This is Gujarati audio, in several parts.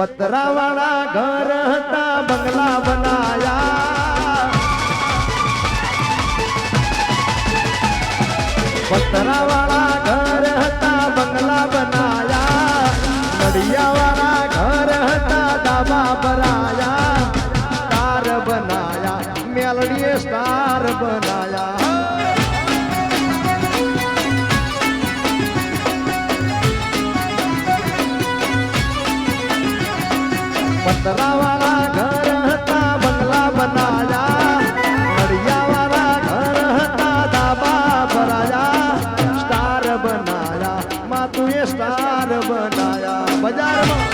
પતરાવાળા ઘર હતા, બંગલા બનાયા. પતરાવાળા ઘર હતા, બંગલા બનાયા. નડિયાવાળા ઘર હતા, ડાબા ભરાયા. સ્ટાર બનાયા. મેલડીએ સ્ટાર બનાયા બંગલા બનાયા નડિયાવાળા ઘર હતા ડાબા ભરાયા સ્ટાર બનાયા માતુએ સ્ટાર બનાયા બજારમાં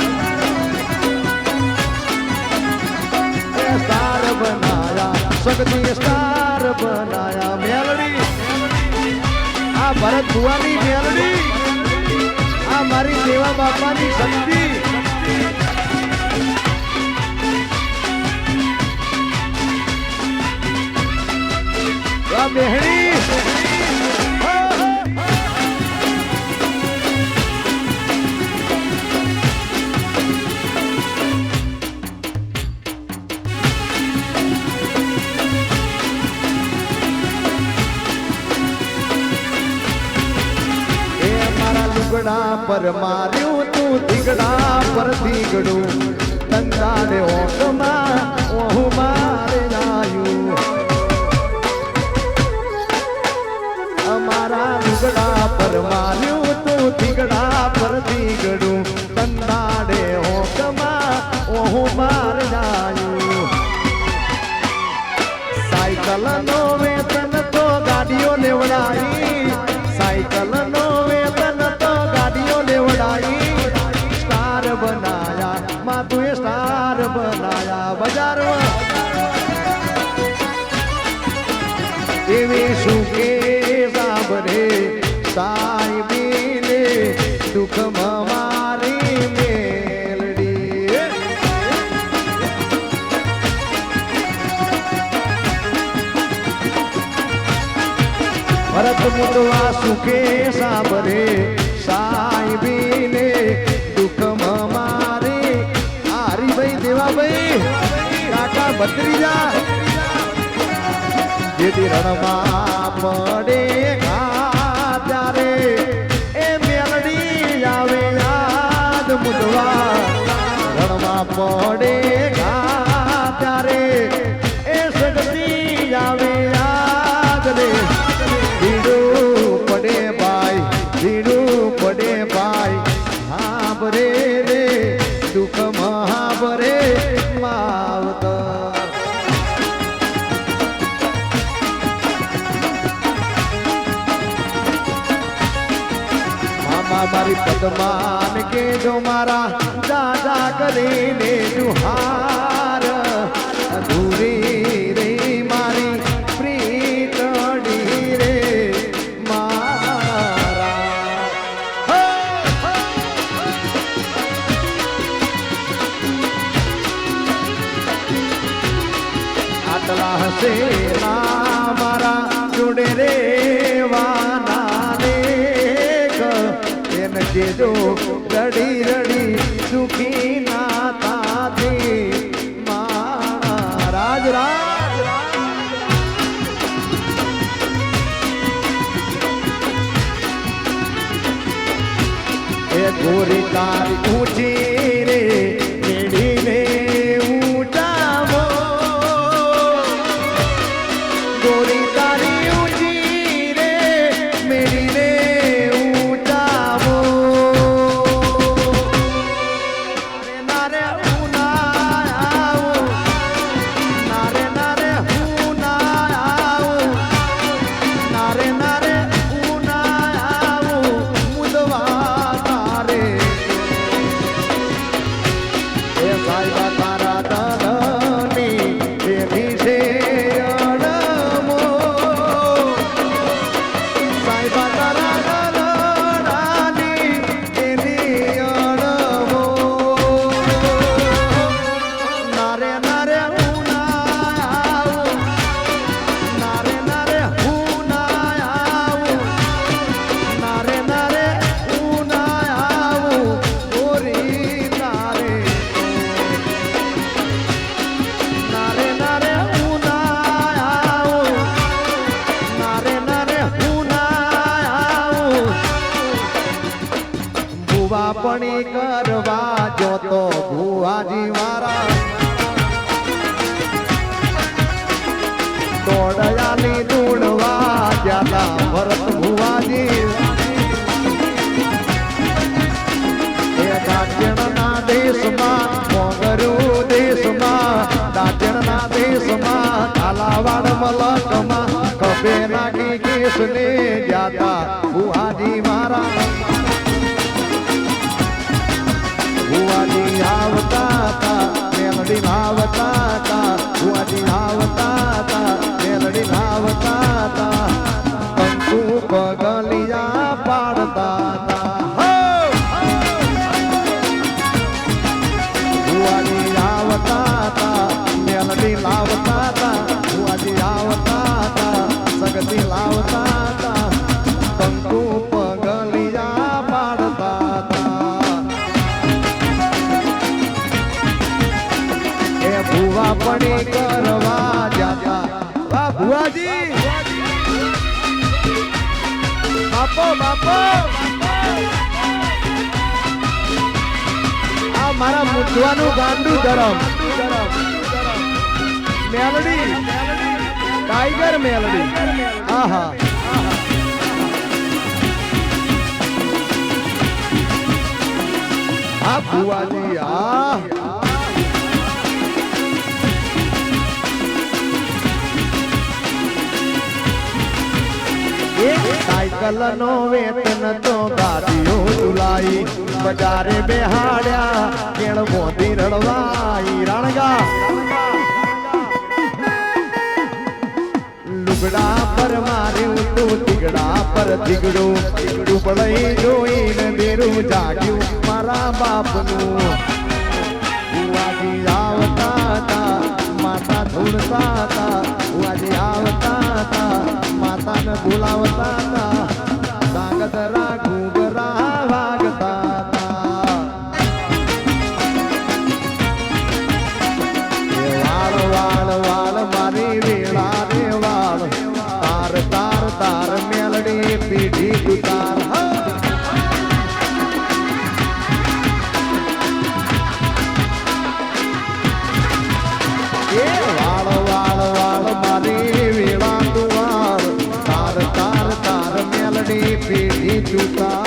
સ્ટાર બનાયા શક્તિ સ્ટાર બનાયા મેલડી આ ભરત ભુવાની મેલડી આ મારી દેવા બાપાની શક્તિ આ મારા લુગડા પર માર્યું તું દીગડા પર દીગડું. તંદાને ઓકમાં ઓહ મારે નાયું. ભરત મુદવા સુખે સાબરે સાહેબીને દુઃખમાં મારે. હરીભાઈ દેવાભાઈ, કાકા ભત્રીજા. જેથી રણમાં પડે ત્યારે એ મેલડી આવે યાદ મુદવા રણમાં પડે મામા મારી પદમાન કે જો મારા દાદા કરીને જુહાર અધૂરી રે મારી પ્રીતડી રે મારા. આટલા હશે रणीर દોડયાની દૂડવા જ્યાતા ભરત ભુવાજી. દાજણના દેશમાં મોગરું દેશમાં દાજણના દેશમાં, કાલાવાડ મલકમાં, ખભે નાખી કેસને જાતા ભુવાજી મારા ભુવાજી આવતા તા મેલડી આવતા હતા, ભુવાજી આવતા તા સગતી લાવતા હતા કંકુ પગલિયા પાડતા હતા. એ ભુવા પડી કરવા જાતા. વાહ ભુવાજી! બાપો બાપો! આ મારા મુઠવાનું ગાંડું ધરમ મેલડી! ટાઈગર મેલડી આહા આ ભુવાજી આ સાયકલ નો વેતન તો ગાડીઓ ઝુલાઈ બજારે બેહાડ્યા કેળ મોતી રડવાઈ રણગા લુગડા પર માર્યું તું દીગડા પર તીગડું ડૂબળઈ જોઈને દેરું જાગ્યું મારા બાપનું. બુવાજી આવતા તા માતા ધૂળતા તા બુવાજી આવતા તા માતાને બોલાવતા તા સાગતરા ઘૂઘરા વાગતા હા. એ વાળ વાળ વાળ મારી વેળા તું તાર તાર તાર મેલડી પીઢી ચૂતા